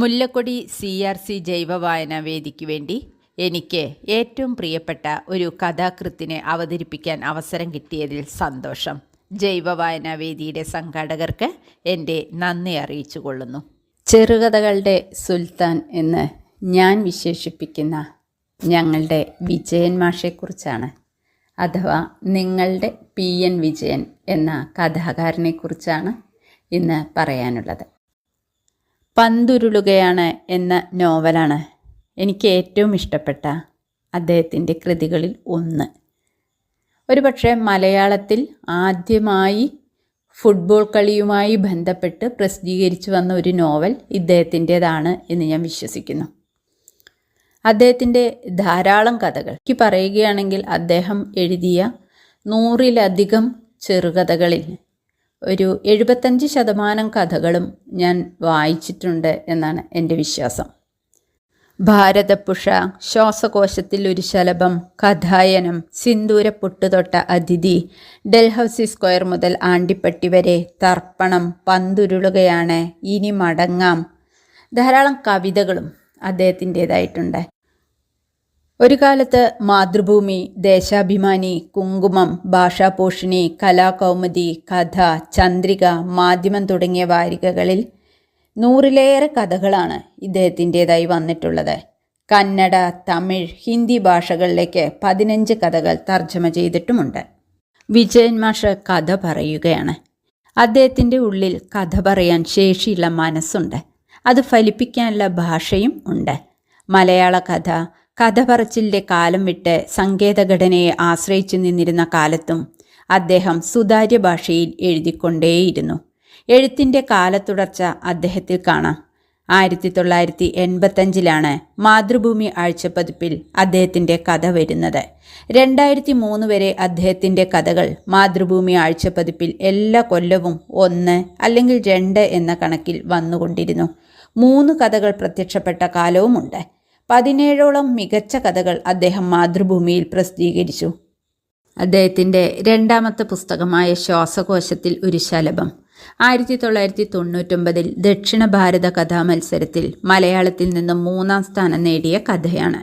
Mullakodi C R C ജൈവ വായനാ വേദിക്ക് വേണ്ടി എനിക്ക് ഏറ്റവും പ്രിയപ്പെട്ട ഒരു കഥാകൃത്തിനെ അവതരിപ്പിക്കാൻ അവസരം കിട്ടിയതിൽ സന്തോഷം. ജൈവ വായനാ വേദിയുടെ സംഘാടകർക്ക് എന്റെ നന്ദി അറിയിച്ചു കൊള്ളുന്നു ചെറുകഥകളുടെ സുൽത്താൻ എന്ന് ഞാൻ വിശേഷിപ്പിക്കുന്ന ഞങ്ങളുടെ വിജയൻ മാഷെക്കുറിച്ചാണ്. അഥവാ നിങ്ങളുടെ പി എൻ വിജയൻ എന്ന കഥാകാരനെക്കുറിച്ചാണ് ഇന്ന് പറയാനുള്ളത്. പന്തുരുളുകയാണ് എന്ന നോവലാണ് എനിക്ക് ഏറ്റവും ഇഷ്ടപ്പെട്ട അദ്ദേഹത്തിന്റെ കൃതികളിൽ ഒന്ന്. ഒരുപക്ഷെ മലയാളത്തിൽ ആദ്യമായി ഫുട്ബോൾ കളിയുമായി ബന്ധപ്പെട്ട് പ്രസിദ്ധീകരിച്ചു വന്ന ഒരു നോവൽ ഇദ്ദേഹത്തിന്റേതാണ് എന്ന് ഞാൻ വിശ്വസിക്കുന്നു. അദ്ദേഹത്തിന്റെ ധാരാളം കഥകൾ. എനിക്ക് പറയുകയാണെങ്കിൽ അദ്ദേഹം എഴുതിയ നൂറിലധികം ചെറുകഥകളിൽ ഒരു എഴുപത്തഞ്ച് ശതമാനം കഥകളും ഞാൻ വായിച്ചിട്ടുണ്ട് എന്നാണ് എന്റെ വിശ്വാസം. ഭാരതപ്പുഷ ശ്വാസകോശത്തിൽ ഒരു ശലഭം കഥായനം സിന്ദൂര പൊട്ടുതൊട്ട അതിഥി ഡൽഹൌസി സ്ക്വയർ മുതൽ ആണ്ടിപ്പട്ടി വരെ തർപ്പണം പന്തുരുളുകയാണ് ഇനി മടങ്ങാം. ധാരാളം കവിതകളും അദ്ദേഹത്തിന്റേതായിട്ടുണ്ട്. ഒരു കാലത്ത് മാതൃഭൂമി ദേശാഭിമാനി കുങ്കുമം ഭാഷാപോഷിണി കലാകൗമുദി കഥ ചന്ദ്രിക മാധ്യമം തുടങ്ങിയ വാരികകളിൽ നൂറിലേറെ കഥകളാണ് ഇദ്ദേഹത്തിന്റേതായി വന്നിട്ടുള്ളത്. കന്നഡ തമിഴ് ഹിന്ദി ഭാഷകളിലേക്ക് പതിനഞ്ച് കഥകൾ തർജമ ചെയ്തിട്ടുമുണ്ട്. വിജയൻ മാഷ് കഥ പറയുകയാണ്. അദ്ദേഹത്തിന്റെ ഉള്ളിൽ കഥ പറയാൻ ശേഷിയുള്ള മനസ്സുണ്ട്. അത് ഫലിപ്പിക്കാനുള്ള ഭാഷയും ഉണ്ട്. മലയാള കഥ കഥ പറച്ചിലിന്റെ കാലം വിട്ട് സങ്കേതഘടനയെ ആശ്രയിച്ചു നിന്നിരുന്ന കാലത്തും അദ്ദേഹം സുതാര്യ ഭാഷയിൽ എഴുതിക്കൊണ്ടേയിരുന്നു. എഴുത്തിന്റെ കാലത്തുടർച്ച അദ്ദേഹത്തിൽ കാണാം. ആയിരത്തി തൊള്ളായിരത്തി എൺപത്തഞ്ചിലാണ് മാതൃഭൂമി ആഴ്ചപ്പതിപ്പിൽ അദ്ദേഹത്തിന്റെ കഥ വരുന്നത്. രണ്ടായിരത്തി മൂന്ന് വരെ അദ്ദേഹത്തിന്റെ കഥകൾ മാതൃഭൂമി ആഴ്ചപ്പതിപ്പിൽ എല്ലാ കൊല്ലവും ഒന്ന് അല്ലെങ്കിൽ രണ്ട് എന്ന കണക്കിൽ വന്നുകൊണ്ടിരുന്നു. മൂന്ന് കഥകൾ പ്രത്യക്ഷപ്പെട്ട കാലവുമുണ്ട്. പതിനേഴോളം മികച്ച കഥകൾ അദ്ദേഹം മാതൃഭൂമിയിൽ പ്രസിദ്ധീകരിച്ചു. അദ്ദേഹത്തിന്റെ രണ്ടാമത്തെ പുസ്തകമായ ശ്വാസകോശത്തിൽ ഒരു ശലഭം. ആയിരത്തി തൊള്ളായിരത്തി തൊണ്ണൂറ്റൊമ്പതിൽ ദക്ഷിണ ഭാരത കഥാമത്സരത്തിൽ മലയാളത്തിൽ നിന്ന് മൂന്നാം സ്ഥാനം നേടിയ കഥയാണ്.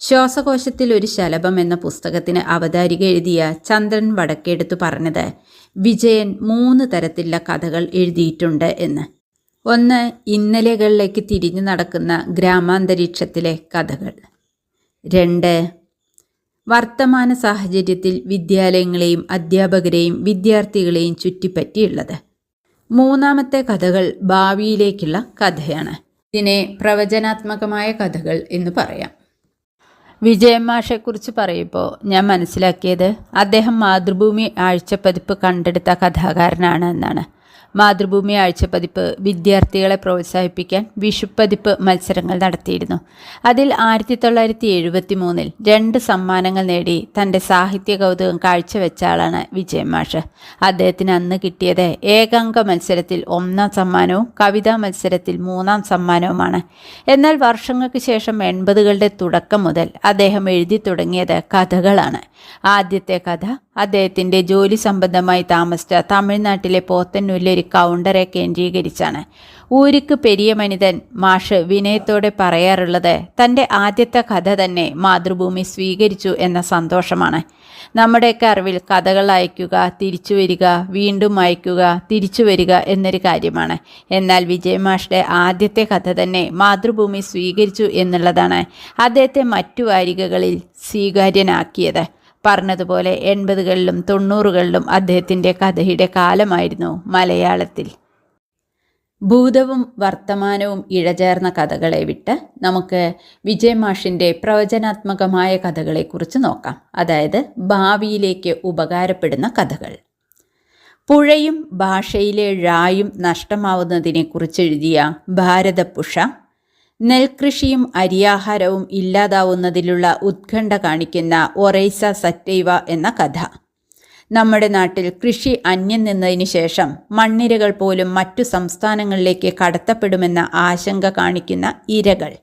ശ്വാസകോശത്തിൽ ഒരു ശലഭം എന്ന പുസ്തകത്തിന് അവതാരിക എഴുതിയ ചന്ദ്രൻ വടക്കെടുത്തു പറഞ്ഞത് വിജയൻ മൂന്ന് തരത്തിലുള്ള കഥകൾ എഴുതിയിട്ടുണ്ട് എന്ന്. ഒന്ന് ഇന്നലെകളിലേക്ക് തിരിഞ്ഞു നടക്കുന്ന ഗ്രാമാന്തരീക്ഷത്തിലെ കഥകൾ. രണ്ട് വർത്തമാന സാഹചര്യത്തിൽ വിദ്യാലയങ്ങളെയും അധ്യാപകരെയും വിദ്യാർത്ഥികളെയും ചുറ്റിപ്പറ്റിയുള്ളത്. മൂന്നാമത്തെ കഥകൾ ഭാവിയിലേക്കുള്ള കഥയാണ്. ഇതിനെ പ്രവചനാത്മകമായ കഥകൾ എന്ന് പറയാം. വിജയൻ മാഷെക്കുറിച്ച് പറയുമ്പോൾ ഞാൻ മനസ്സിലാക്കിയത് അദ്ദേഹം മാതൃഭൂമി ആഴ്ചപ്പതിപ്പ് കണ്ടെടുത്ത കഥാകാരനാണ് എന്നാണ്. മാതൃഭൂമി ആഴ്ചപ്പതിപ്പ് വിദ്യാർത്ഥികളെ പ്രോത്സാഹിപ്പിക്കാൻ വിഷുപ്പതിപ്പ് മത്സരങ്ങൾ നടത്തിയിരുന്നു. അതിൽ ആയിരത്തി തൊള്ളായിരത്തി എഴുപത്തി മൂന്നിൽ രണ്ട് സമ്മാനങ്ങൾ നേടി തന്റെ സാഹിത്യ കൗതുകം കാഴ്ചവെച്ച ആളാണ് വിജയ മാഷ്. അദ്ദേഹത്തിന് അന്ന് കിട്ടിയത് ഏകാംഗ മത്സരത്തിൽ ഒന്നാം സമ്മാനവും കവിതാ മത്സരത്തിൽ മൂന്നാം സമ്മാനവുമാണ്. എന്നാൽ വർഷങ്ങൾക്ക് ശേഷം എൺപതുകളുടെ തുടക്കം മുതൽ അദ്ദേഹം എഴുതി തുടങ്ങിയത് കഥകളാണ്. ആദ്യത്തെ കഥ അദ്ദേഹത്തിന്റെ ജോലി സംബന്ധമായി താമസിച്ച തമിഴ്നാട്ടിലെ പോത്തന്നൂരിലെ ഒരു കൗണ്ടറെ കേന്ദ്രീകരിച്ചാണ്. ഊരിക്ക് പെരിയ മനിതൻ മാഷ് വിനയത്തോടെ പറയാറുള്ളത് തന്റെ ആദ്യത്തെ കഥ തന്നെ മാതൃഭൂമി സ്വീകരിച്ചു എന്ന സന്തോഷമാണ്. നമ്മുടെയൊക്കെ അറിവിൽ കഥകൾ അയക്കുക തിരിച്ചു വരിക വീണ്ടും അയക്കുക തിരിച്ചു വരിക എന്നൊരു കാര്യമാണ്. എന്നാൽ വിജയ് മാഷിന്റെ ആദ്യത്തെ കഥ തന്നെ മാതൃഭൂമി സ്വീകരിച്ചു എന്നുള്ളതാണ് അദ്ദേഹത്തെ മറ്റു വാരികകളിൽ സ്വീകാര്യനാക്കിയത്. പറഞ്ഞതുപോലെ എൺപതുകളിലും തൊണ്ണൂറുകളിലും അദ്ദേഹത്തിന്റെ കഥയുടെ കാലമായിരുന്നു മലയാളത്തിൽ. ഭൂതവും വർത്തമാനവും ഇഴചേർന്ന കഥകളെ വിട്ട് നമുക്ക് വിജയ് മാഷിന്റെ പ്രവചനാത്മകമായ കഥകളെക്കുറിച്ച് നോക്കാം. അതായത് ഭാവിയിലേക്ക് ഉപകാരപ്പെടുന്ന കഥകൾ. പുഴയും ഭാഷയിലെ ഴായും നഷ്ടമാവുന്നതിനെക്കുറിച്ച് എഴുതിയ ഭാരതപുഷ നെൽകൃഷിയും അരിയാഹാരവും ഇല്ലാതാവുന്നതിലുള്ള ഉത്കണ്ഠ കാണിക്കുന്ന ഒറൈസ സറ്റൈവ എന്ന കഥ. നമ്മുടെ നാട്ടിൽ കൃഷി അന്യം നിന്നതിന് ശേഷം മണ്ണിരകൾ പോലും മറ്റു സംസ്ഥാനങ്ങളിലേക്ക് കടത്തപ്പെടുമെന്ന ആശങ്ക കാണിക്കുന്ന ഇരകൾ.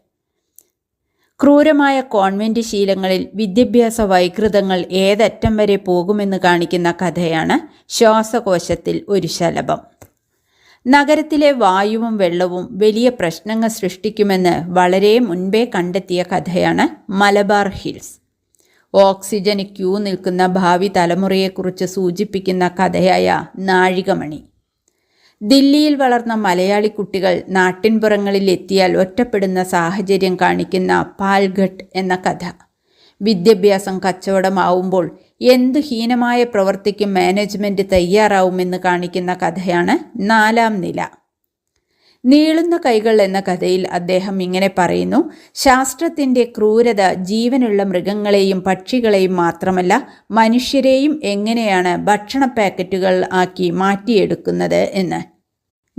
ക്രൂരമായ കോൺവെന്റ് ശീലങ്ങളിൽ വിദ്യാഭ്യാസ വൈകൃതങ്ങൾ ഏതറ്റം വരെ പോകുമെന്ന് കാണിക്കുന്ന കഥയാണ് ശ്വാസകോശത്തിൽ ഒരു ശലഭം. നഗരത്തിലെ വായുവും വെള്ളവും വലിയ പ്രശ്നങ്ങൾ സൃഷ്ടിക്കുമെന്ന് വളരെ മുൻപേ കണ്ടെത്തിയ കഥയാണ് മലബാർ ഹിൽസ്. ഓക്സിജന് ക്യൂ നിൽക്കുന്ന ഭാവി തലമുറയെക്കുറിച്ച് സൂചിപ്പിക്കുന്ന കഥയായ നാഴികമണി. ദില്ലിയിൽ വളർന്ന മലയാളി കുട്ടികൾ നാട്ടിൻപുറങ്ങളിൽ എത്തിയാൽ ഒറ്റപ്പെടുന്ന സാഹചര്യം കാണിക്കുന്ന പാൽഘട്ട് എന്ന കഥ. വിദ്യാഭ്യാസം കച്ചവടമാവുമ്പോൾ എന്തു ഹീനമായ പ്രവൃത്തിക്കും മാനേജ്മെന്റ് തയ്യാറാവുമെന്ന് കാണിക്കുന്ന കഥയാണ് നാലാം നില. നീളുന്ന കൈകൾ എന്ന കഥയിൽ അദ്ദേഹം ഇങ്ങനെ പറയുന്നു ശാസ്ത്രത്തിന്റെ ക്രൂരത ജീവനുള്ള മൃഗങ്ങളെയും പക്ഷികളെയും മാത്രമല്ല മനുഷ്യരെയും എങ്ങനെയാണ് ഭക്ഷണ പാക്കറ്റുകൾ ആക്കി മാറ്റിയെടുക്കുന്നത് എന്ന്.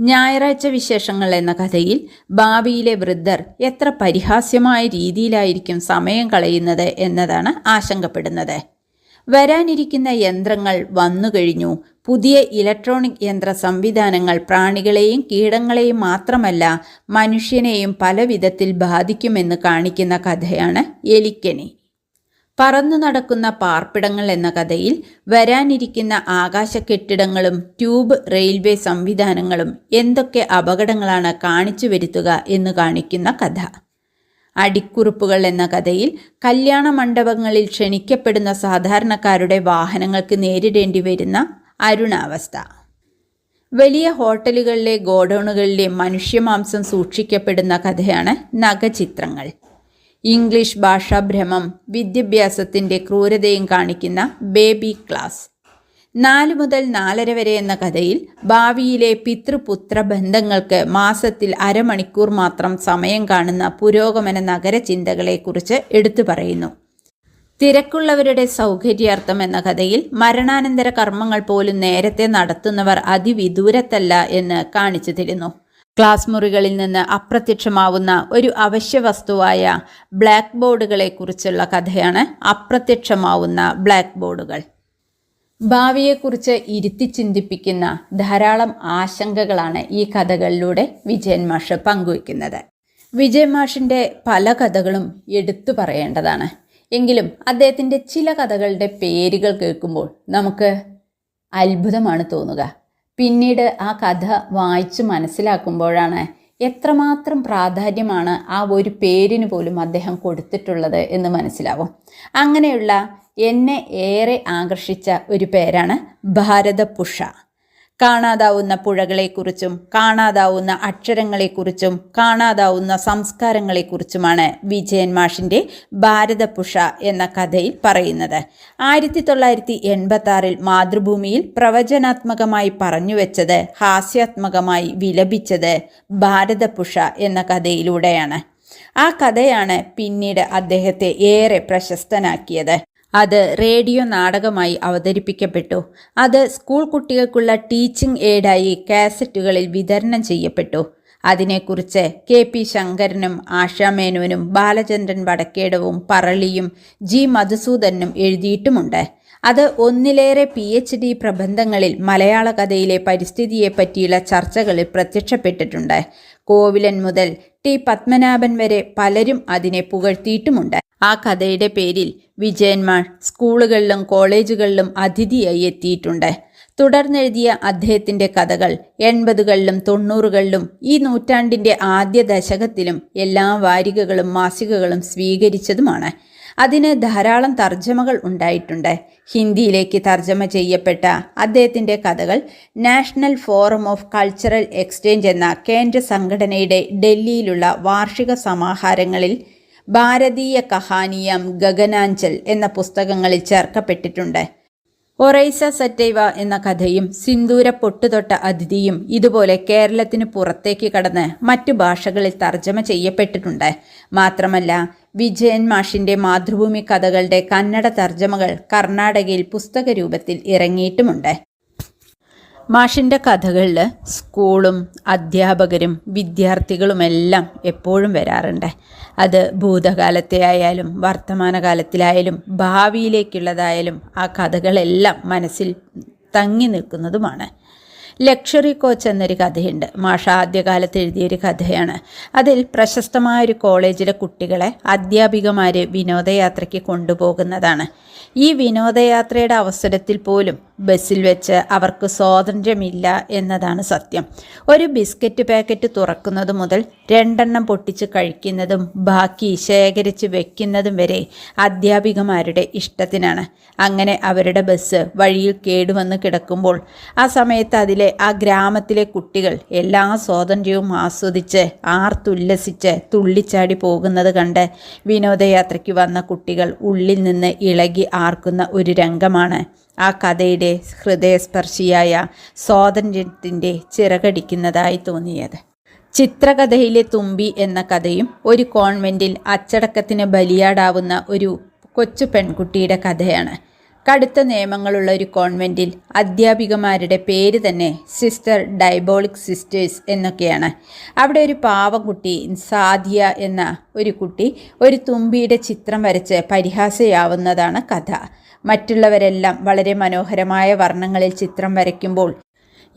ഞായറാഴ്ച വിശേഷങ്ങൾ എന്ന കഥയിൽ ഭാവിയിലെ വൃദ്ധർ എത്ര പരിഹാസ്യമായ രീതിയിലായിരിക്കും സമയം കളയുന്നത് എന്നതാണ് ആശങ്കപ്പെടുന്നത്. വരാനിരിക്കുന്ന യന്ത്രങ്ങൾ വന്നുകഴിഞ്ഞു. പുതിയ ഇലക്ട്രോണിക് യന്ത്ര സംവിധാനങ്ങൾ പ്രാണികളെയും കീടങ്ങളെയും മാത്രമല്ല മനുഷ്യനെയും പല വിധത്തിൽ ബാധിക്കുമെന്ന് കാണിക്കുന്ന കഥയാണ് എലിക്കനി. പറന്നു നടക്കുന്ന പാർപ്പിടങ്ങൾ എന്ന കഥയിൽ വരാനിരിക്കുന്ന ആകാശ കെട്ടിടങ്ങളും ട്യൂബ് റെയിൽവേ സംവിധാനങ്ങളും എന്തൊക്കെ അപകടങ്ങളാണ് കാണിച്ചു വരുത്തുക എന്ന് കാണിക്കുന്ന കഥ. അടിക്കുറിപ്പുകൾ എന്ന കഥയിൽ കല്യാണ മണ്ഡപങ്ങളിൽ ക്ഷണിക്കപ്പെടുന്ന സാധാരണക്കാരുടെ വാഹനങ്ങൾക്ക് നേരിടേണ്ടി വരുന്ന അരുണാവസ്ഥ. വലിയ ഹോട്ടലുകളിലെ ഗോഡൌണുകളിലെ മനുഷ്യമാംസം സൂക്ഷിക്കപ്പെടുന്ന കഥയാണ് നഖചിത്രങ്ങൾ. ഇംഗ്ലീഷ് ഭാഷാഭ്രമം വിദ്യാഭ്യാസത്തിന്റെ ക്രൂരതയും കാണിക്കുന്ന ബേബി ക്ലാസ്. നാല് മുതൽ നാലര വരെ എന്ന കഥയിൽ ഭാവിയിലെ പിതൃപുത്ര ബന്ധങ്ങൾക്ക് മാസത്തിൽ അരമണിക്കൂർ മാത്രം സമയം കാണുന്ന പുരോഗമന നഗര ചിന്തകളെക്കുറിച്ച് എടുത്തു പറയുന്നു. തിരക്കുള്ളവരുടെ സൗകര്യാർത്ഥം എന്ന കഥയിൽ മരണാനന്തര കർമ്മങ്ങൾ പോലും നേരത്തെ നടത്തുന്നവർ അതിവിദൂരത്തല്ല എന്ന് കാണിച്ചു തരുന്നു. ക്ലാസ് മുറികളിൽ നിന്ന് അപ്രത്യക്ഷമാവുന്ന ഒരു അവശ്യ വസ്തുവായ ബ്ലാക്ക് ബോർഡുകളെക്കുറിച്ചുള്ള കഥയാണ് അപ്രത്യക്ഷമാവുന്ന ബ്ലാക്ക് ബോർഡുകൾ. ഭാവിയെക്കുറിച്ച് ഇരുത്തി ചിന്തിപ്പിക്കുന്ന ധാരാളം ആശങ്കകളാണ് ഈ കഥകളിലൂടെ വിജയൻ മാഷ് പങ്കുവയ്ക്കുന്നത്. വിജയൻ മാഷിന്റെ പല കഥകളും എടുത്തു പറയേണ്ടതാണ്. എങ്കിലും അദ്ദേഹത്തിന്റെ ചില കഥകളുടെ പേരുകൾ കേൾക്കുമ്പോൾ നമുക്ക് അത്ഭുതമാണ് തോന്നുക. പിന്നീട് ആ കഥ വായിച്ച് മനസ്സിലാക്കുമ്പോഴാണ് എത്രമാത്രം പ്രാധാന്യമാണ് ആ ഒരു പേരിന് പോലും അദ്ദേഹം കൊടുത്തിട്ടുള്ളത് എന്ന് മനസ്സിലാവും. അങ്ങനെയുള്ള എന്നെ ഏറെ ആകർഷിച്ച ഒരു പേരാണ് ഭാരതപുഷ. കാണാതാവുന്ന പുഴകളെക്കുറിച്ചും കാണാതാവുന്ന അക്ഷരങ്ങളെക്കുറിച്ചും കാണാതാവുന്ന സംസ്കാരങ്ങളെക്കുറിച്ചുമാണ് വിജയൻ മാഷിന്റെ ഭാരതപുഷ എന്ന കഥയിൽ പറയുന്നത്. ആയിരത്തി തൊള്ളായിരത്തി എൺപത്തി ആറിൽ മാതൃഭൂമിയിൽ പ്രവചനാത്മകമായി പറഞ്ഞു വെച്ചത് ഹാസ്യാത്മകമായി വിലപിച്ചത് ഭാരതപുഷ എന്ന കഥയിലൂടെയാണ്. ആ കഥയാണ് പിന്നീട് അദ്ദേഹത്തെ ഏറെ പ്രശസ്തനാക്കിയത്. അത് റേഡിയോ നാടകമായി അവതരിപ്പിക്കപ്പെട്ടു. അത് സ്കൂൾ കുട്ടികൾക്കുള്ള ടീച്ചിങ് എയ്ഡായി കാസറ്റുകളിൽ വിതരണം ചെയ്യപ്പെട്ടു. അതിനെക്കുറിച്ച് കെ പി ശങ്കരനും ആശാമേനോനും ബാലചന്ദ്രൻ വടക്കേടവും പറളിയും ജി മധുസൂദനും എഴുതിയിട്ടുമുണ്ട്. അത് ഒന്നിലേറെ പി എച്ച് ഡി പ്രബന്ധങ്ങളിൽ മലയാള കഥയിലെ പരിസ്ഥിതിയെപ്പറ്റിയുള്ള ചർച്ചകളിൽ പ്രത്യക്ഷപ്പെട്ടിട്ടുണ്ട്. കോവിലൻ മുതൽ ടി പത്മനാഭൻ വരെ പലരും അതിനെ പുകഴ്ത്തിയിട്ടുമുണ്ട്. ആ കഥയുടെ പേരിൽ വിജയന്മാർ സ്കൂളുകളിലും കോളേജുകളിലും അതിഥിയായി എത്തിയിട്ടുണ്ട്. തുടർന്നെഴുതിയ അദ്ദേഹത്തിന്റെ കഥകൾ എൺപതുകളിലും തൊണ്ണൂറുകളിലും ഈ നൂറ്റാണ്ടിന്റെ ആദ്യ ദശകത്തിലും എല്ലാ വാരികകളും മാസികകളും സ്വീകരിച്ചതുമാണ്. അതിന് ധാരാളം തർജമകൾ ഉണ്ടായിട്ടുണ്ട്. ഹിന്ദിയിലേക്ക് തർജമ ചെയ്യപ്പെട്ട അദ്ദേഹത്തിന്റെ കഥകൾ national forum of cultural exchange എന്ന കേന്ദ്ര സംഘടനയുടെ ഡൽഹിയിലുള്ള വാർഷിക സമാഹാരങ്ങളിൽ ഭാരതീയ കഹാനിയം ഗഗനാഞ്ചൽ എന്ന പുസ്തകങ്ങളിൽ ചേർക്കപ്പെട്ടിട്ടുണ്ട്. ഒറൈസ സറ്റൈവ എന്ന കഥയും സിന്ദൂര പൊട്ടുതൊട്ട അതിഥിയും ഇതുപോലെ കേരളത്തിന് പുറത്തേക്ക് കടന്ന് മറ്റു ഭാഷകളിൽ തർജമ ചെയ്യപ്പെട്ടിട്ടുണ്ട്. മാത്രമല്ല വിജയൻ മാഷിന്റെ മാതൃഭൂമി കഥകളുടെ കന്നഡ തർജമകൾ കർണാടകയിൽ പുസ്തക രൂപത്തിൽ ഇറങ്ങിയിട്ടുമുണ്ട്. മാഷിന്റെ കഥകളിൽ സ്കൂളും അധ്യാപകരും വിദ്യാർത്ഥികളുമെല്ലാം എപ്പോഴും വരാറുണ്ട്. അത് ഭൂതകാലത്തെ ആയാലും വർത്തമാനകാലത്തിലായാലും ഭാവിയിലേക്കുള്ളതായാലും ആ കഥകളെല്ലാം മനസ്സിൽ തങ്ങി നിൽക്കുന്നതുമാണ്. ലക്ഷറി കോച്ച് എന്നൊരു കഥയുണ്ട്. മാഷ ആദ്യകാലത്ത് എഴുതിയൊരു കഥയാണ്. അതിൽ പ്രശസ്തമായ ഒരു കോളേജിലെ കുട്ടികളെ അധ്യാപികമാരെ വിനോദയാത്രയ്ക്ക് കൊണ്ടുപോകുന്നതാണ്. ഈ വിനോദയാത്രയുടെ അവസരത്തിൽ പോലും ബസ്സിൽ വെച്ച് അവർക്ക് സ്വാതന്ത്ര്യമില്ല എന്നതാണ് സത്യം. ഒരു ബിസ്ക്കറ്റ് പാക്കറ്റ് തുറക്കുന്നത് മുതൽ രണ്ടെണ്ണം പൊട്ടിച്ച് കഴിക്കുന്നതും ബാക്കി ശേഖരിച്ച് വെക്കുന്നതും വരെ അധ്യാപികമാരുടെ ഇഷ്ടത്തിനാണ്. അങ്ങനെ അവരുടെ ബസ് വഴിയിൽ കേടുവന്ന് കിടക്കുമ്പോൾ ആ സമയത്ത് അതിലെ ആ ഗ്രാമത്തിലെ കുട്ടികൾ എല്ലാ സ്വാതന്ത്ര്യവും ആസ്വദിച്ച് ആർത്തുല്ലസിച്ച് തുള്ളിച്ചാടി പോകുന്നത് കണ്ട് വിനോദയാത്രയ്ക്ക് വന്ന കുട്ടികൾ ഉള്ളിൽ നിന്ന് ഇളകി ആർക്കുന്ന ഒരു രംഗമാണ് ആ കഥയുടെ ഹൃദയസ്പർശിയായ സ്വാതന്ത്ര്യത്തിന്റെ ചിറകടിക്കുന്നതായി തോന്നിയത്. ചിത്രകഥയിലെ തുമ്പി എന്ന കഥയും ഒരു കോൺവെന്റിൽ അച്ചടക്കത്തിന് ബലിയാടാവുന്ന ഒരു കൊച്ചു പെൺകുട്ടിയുടെ കഥയാണ്. കടുത്ത നിയമങ്ങളുള്ള ഒരു കോൺവെന്റിൽ അധ്യാപികമാരുടെ പേര് തന്നെ സിസ്റ്റർ ഡൈബോളിക് സിസ്റ്റേഴ്സ് എന്നൊക്കെയാണ്. അവിടെ ഒരു പാവക്കുട്ടി സാദിയ എന്ന ഒരു കുട്ടി ഒരു തുമ്പിയുടെ ചിത്രം വരച്ച് പരിഹാസയാവുന്നതാണ് കഥ. മറ്റുള്ളവരെല്ലാം വളരെ മനോഹരമായ വർണങ്ങളിൽ ചിത്രം വരയ്ക്കുമ്പോൾ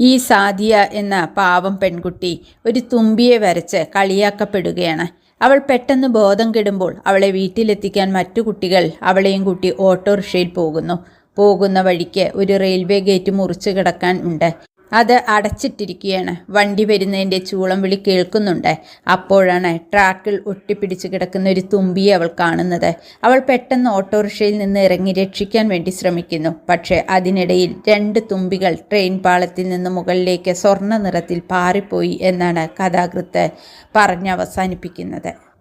ഈ സാദിയ എന്ന പാവം പെൺകുട്ടി ഒരു തുമ്പിയെ വരച്ച് കളിയാക്കപ്പെടുകയാണ്. അവൾ പെട്ടെന്ന് ബോധം കെടുമ്പോൾ അവളെ വീട്ടിലെത്തിക്കാൻ മറ്റു കുട്ടികൾ അവളെയും കൂട്ടി ഓട്ടോറിക്ഷയിൽ പോകുന്നു. പോകുന്ന വഴിക്ക് ഒരു റെയിൽവേ ഗേറ്റ് മുറിച്ചു കിടക്കാൻ ഉണ്ട്. അത് അടച്ചിട്ടിരിക്കുകയാണ്. വണ്ടി വരുന്നതിന്റെ ചൂളം വിളി കേൾക്കുന്നുണ്ട്. അപ്പോഴാണ് ട്രാക്കിൽ ഒട്ടിപ്പിടിച്ച് കിടക്കുന്ന ഒരു തുമ്പിയെ അവൾ കാണുന്നത്. അവൾ പെട്ടെന്ന് ഓട്ടോറിക്ഷയിൽ നിന്ന് ഇറങ്ങി രക്ഷിക്കാൻ വേണ്ടി ശ്രമിക്കുന്നു. പക്ഷേ അതിനിടയിൽ രണ്ട് തുമ്പികൾ ട്രെയിൻ പാളത്തിൽ നിന്ന് മുകളിലേക്ക് സ്വർണ നിറത്തിൽ പാറിപ്പോയി എന്നാണ് കഥാകൃത്ത് പറഞ്ഞവസാനിപ്പിക്കുന്നത്.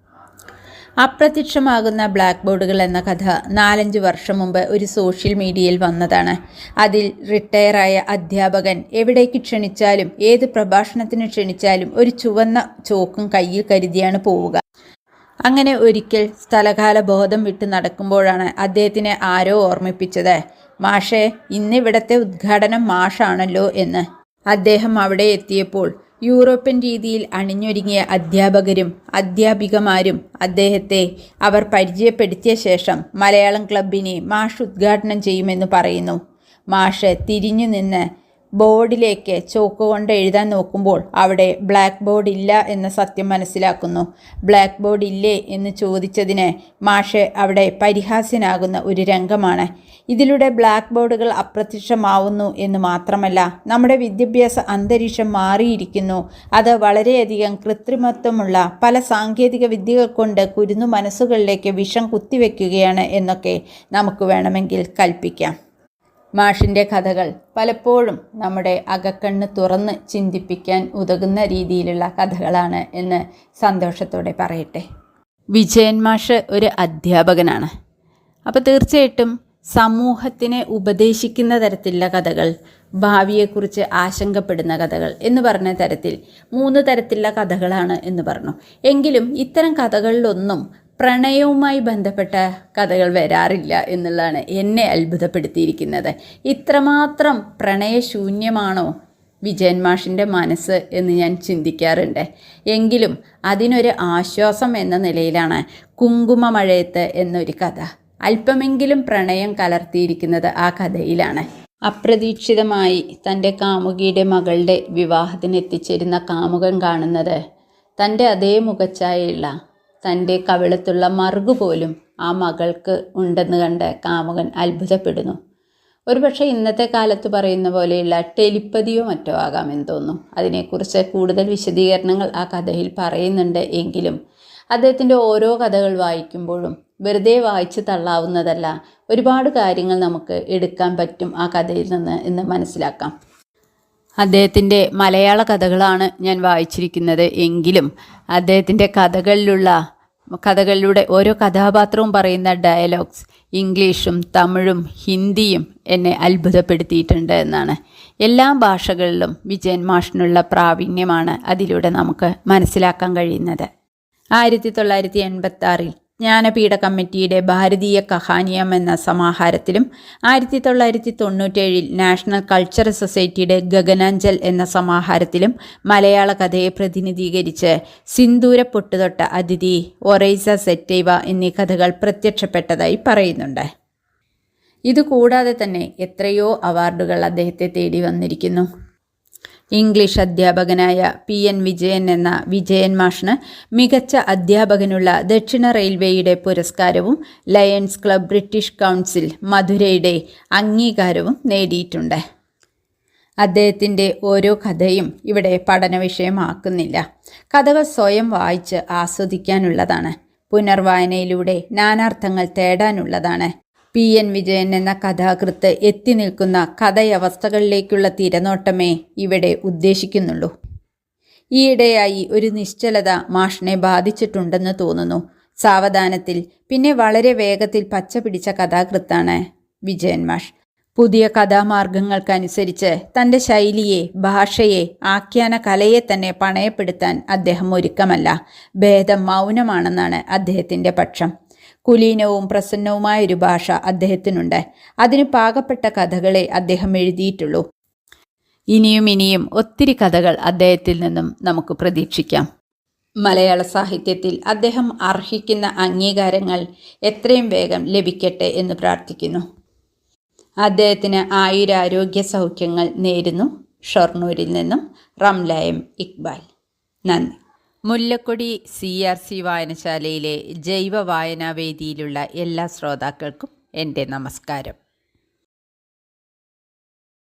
അപ്രത്യക്ഷമാകുന്ന ബ്ലാക്ക് ബോർഡുകൾ എന്ന കഥ നാലഞ്ച് വർഷം മുമ്പ് ഒരു സോഷ്യൽ മീഡിയയിൽ വന്നതാണ്. അതിൽ റിട്ടയറായ അധ്യാപകൻ എവിടേക്ക് ക്ഷണിച്ചാലും ഏത് പ്രഭാഷണത്തിന് ക്ഷണിച്ചാലും ഒരു ചുവന്ന ചോക്കും കയ്യിൽ കരുതിയാണ് പോവുക. അങ്ങനെ ഒരിക്കൽ സ്ഥലകാല ബോധം വിട്ട് നടക്കുമ്പോഴാണ് അദ്ദേഹത്തിനെ ആരോ ഓർമ്മിപ്പിച്ചത്. മാഷേ ഇന്നിവിടത്തെ ഉദ്ഘാടനം മാഷാണല്ലോ എന്ന്. അദ്ദേഹം അവിടെ എത്തിയപ്പോൾ യൂറോപ്യൻ രീതിയിൽ അണിഞ്ഞൊരുങ്ങിയ അധ്യാപകരും അധ്യാപികമാരും അദ്ദേഹത്തെ അവർ പരിചയപ്പെടുത്തിയ ശേഷം മലയാളം ക്ലബിനെ മാഷ് ഉദ്ഘാടനം ചെയ്യുമെന്ന് പറയുന്നു. മാഷ് തിരിഞ്ഞു നിന്ന് ബോർഡിലേക്ക് ചോക്ക് കൊണ്ട് എഴുതാൻ നോക്കുമ്പോൾ അവിടെ ബ്ലാക്ക് ബോർഡ് ഇല്ല എന്ന സത്യം മനസ്സിലാക്കുന്നു. ബ്ലാക്ക് ബോർഡ് ഇല്ലേ എന്ന് ചോദിച്ചതിന് മാഷ് അവിടെ പരിഹാസ്യനാകുന്ന ഒരു രംഗമാണ്. ഇതിലൂടെ ബ്ലാക്ക് ബോർഡുകൾ അപ്രത്യക്ഷമാവുന്നു എന്ന് മാത്രമല്ല നമ്മുടെ വിദ്യാഭ്യാസ അന്തരീക്ഷം മാറിയിരിക്കുന്നു. അത് വളരെയധികം കൃത്രിമത്വമുള്ള പല സാങ്കേതിക വിദ്യകൾ കൊണ്ട് കുരുന്നു മനസ്സുകളിലേക്ക് വിഷം കുത്തിവെക്കുകയാണ് എന്നൊക്കെ നമുക്ക് വേണമെങ്കിൽ കൽപ്പിക്കാം. മാഷിന്റെ കഥകൾ പലപ്പോഴും നമ്മുടെ അകക്കണ്ണ് തുറന്ന് ചിന്തിപ്പിക്കാൻ ഉതകുന്ന രീതിയിലുള്ള കഥകളാണ് എന്ന് സന്തോഷത്തോടെ പറയട്ടെ. വിജയൻ മാഷ് ഒരു അധ്യാപകനാണ്. അപ്പോൾ തീർച്ചയായിട്ടും സമൂഹത്തിനെ ഉപദേശിക്കുന്ന തരത്തിലുള്ള കഥകൾ ഭാവിയെക്കുറിച്ച് ആശങ്കപ്പെടുന്ന കഥകൾ എന്ന് പറഞ്ഞ തരത്തിൽ മൂന്ന് തരത്തിലുള്ള കഥകളാണ് എന്ന് പറഞ്ഞു. എങ്കിലും ഇത്തരം കഥകളിലൊന്നും പ്രണയവുമായി ബന്ധപ്പെട്ട കഥകൾ വരാറില്ല എന്നുള്ളതാണ് എന്നെ അത്ഭുതപ്പെടുത്തിയിരിക്കുന്നത്. ഇത്രമാത്രം പ്രണയശൂന്യമാണോ വിജയൻ മാഷിന്റെ മനസ്സ് എന്ന് ഞാൻ ചിന്തിക്കാറുണ്ട്. എങ്കിലും അതിനൊരു ആശ്വാസം എന്ന നിലയിലാണ് കുങ്കുമമഴയത്ത് എന്നൊരു കഥ. അല്പമെങ്കിലും പ്രണയം കലർത്തിയിരിക്കുന്നത് ആ കഥയിലാണ്. അപ്രതീക്ഷിതമായി തന്റെ കാമുകിയുടെ മകളുടെ വിവാഹത്തിന് എത്തിച്ചേരുന്ന കാമുകൻ കാണുന്നത് തന്റെ അതേ മുഖച്ഛായയുള്ള തന്റെ കവിളത്തുള്ള മറുകു പോലും ആ മകൾക്ക് ഉണ്ടെന്ന് കണ്ട് കാമുകൻ അത്ഭുതപ്പെടുന്നു. ഒരുപക്ഷെ ഇന്നത്തെ കാലത്ത് പറയുന്ന പോലെയുള്ള ടെലിപ്പതിയോ മറ്റോ ആകാമെന്ന് തോന്നുന്നു. അതിനെക്കുറിച്ച് കൂടുതൽ വിശദീകരണങ്ങൾ ആ കഥയിൽ പറയുന്നുണ്ട് എങ്കിലും അദ്ദേഹത്തിന്റെ ഓരോ കഥകൾ വായിക്കുമ്പോഴും വെറുതെ വായിച്ച് തള്ളാവുന്നതല്ല. ഒരുപാട് കാര്യങ്ങൾ നമുക്ക് എടുക്കാൻ പറ്റും ആ കഥയിൽ നിന്ന് എന്ന് മനസ്സിലാക്കാം. അദ്ദേഹത്തിന്റെ മലയാള കഥകളാണ് ഞാൻ വായിച്ചിരിക്കുന്നത് എങ്കിലും അദ്ദേഹത്തിന്റെ കഥകളിലുള്ള കഥകളിലൂടെ ഓരോ കഥാപാത്രവും പറയുന്ന ഡയലോഗ്സ് ഇംഗ്ലീഷും തമിഴും ഹിന്ദിയും എന്നെ അത്ഭുതപ്പെടുത്തിയിട്ടുണ്ട് എന്നാണ്. എല്ലാ ഭാഷകളിലും വിജയൻ മാഷിനുള്ള പ്രാവീണ്യമാണ് അതിലൂടെ നമുക്ക് മനസ്സിലാക്കാൻ കഴിയുന്നത്. ആയിരത്തി തൊള്ളായിരത്തി എൺപത്തി ആറിൽ ജ്ഞാനപീഠ കമ്മിറ്റിയുടെ ഭാരതീയ കഹാനിയം എന്ന സമാഹാരത്തിലും ആയിരത്തി തൊള്ളായിരത്തി തൊണ്ണൂറ്റേഴിൽ നാഷണൽ കൾച്ചറൽ സൊസൈറ്റിയുടെ ഗഗനാഞ്ചൽ എന്ന സമാഹാരത്തിലും മലയാള കഥയെ പ്രതിനിധീകരിച്ച് സിന്ദൂര പൊട്ടുതൊട്ട അതിഥി ഒറൈസ സെറ്റൈവ എന്നീ കഥകൾ പ്രത്യക്ഷപ്പെട്ടതായി പറയുന്നുണ്ട്. ഇതുകൂടാതെ തന്നെ എത്രയോ അവാർഡുകൾ അദ്ദേഹത്തെ തേടി വന്നിരിക്കുന്നു. ഇംഗ്ലീഷ് അധ്യാപകനായ പി എൻ വിജയൻ എന്ന വിജയൻ മാഷിന് മികച്ച അധ്യാപകനുള്ള ദക്ഷിണ റെയിൽവേയുടെ പുരസ്കാരവും ലയൺസ് ക്ലബ് ബ്രിട്ടീഷ് കൗൺസിൽ മധുരയുടെ അംഗീകാരവും നേടിയിട്ടുണ്ട്. അദ്ദേഹത്തിന്റെ ഓരോ കഥയും ഇവിടെ പഠന വിഷയമാക്കുന്നില്ല. കഥകൾ സ്വയം വായിച്ച് ആസ്വദിക്കാനുള്ളതാണ്. പുനർവായനയിലൂടെ നാനാർത്ഥങ്ങൾ തേടാനുള്ളതാണ്. പി. എൻ. വിജയൻ എന്ന കഥാകൃത്ത് എത്തി നിൽക്കുന്ന കഥയവസ്ഥകളിലേക്കുള്ള തിരനോട്ടമേ ഇവിടെ ഉദ്ദേശിക്കുന്നുള്ളൂ. ഈയിടെയായി ഒരു നിശ്ചലത മാഷിനെ ബാധിച്ചിട്ടുണ്ടെന്ന് തോന്നുന്നു. സാവധാനത്തിൽ പിന്നെ വളരെ വേഗത്തിൽ പച്ച പിടിച്ച കഥാകൃത്താണ് വിജയൻ മാഷ്. പുതിയ കഥാമാർഗങ്ങൾക്കനുസരിച്ച് തന്റെ ശൈലിയെ ഭാഷയെ ആഖ്യാന കലയെ തന്നെ പണയപ്പെടുത്താൻ അദ്ദേഹം ഒരുക്കമല്ല. ഭേദം മൗനമാണെന്നാണ് അദ്ദേഹത്തിന്റെ പക്ഷം. കുലീനവും പ്രസന്നവുമായൊരു ഭാഷ അദ്ദേഹത്തിനുണ്ട്. അതിന് പാകപ്പെട്ട കഥകളെ അദ്ദേഹം എഴുതിയിട്ടുള്ളൂ. ഇനിയും ഇനിയും ഒത്തിരി കഥകൾ അദ്ദേഹത്തിൽ നിന്നും നമുക്ക് പ്രതീക്ഷിക്കാം. മലയാള സാഹിത്യത്തിൽ അദ്ദേഹം അർഹിക്കുന്ന അംഗീകാരങ്ങൾ എത്രയും വേഗം ലഭിക്കട്ടെ എന്ന് പ്രാർത്ഥിക്കുന്നു. അദ്ദേഹത്തിന് ആയുരാരോഗ്യ സൗഖ്യങ്ങൾ നേരുന്നു. ഷൊർണൂരിൽ നിന്നും റംലായം ഇക്ബാൽ. നന്ദി. മുല്ലക്കൊടി സി ആർ സി വായനശാലയിലെ ജൈവ വായനാവേദിയിലുള്ള എല്ലാ ശ്രോതാക്കൾക്കും എന്റെ നമസ്കാരം.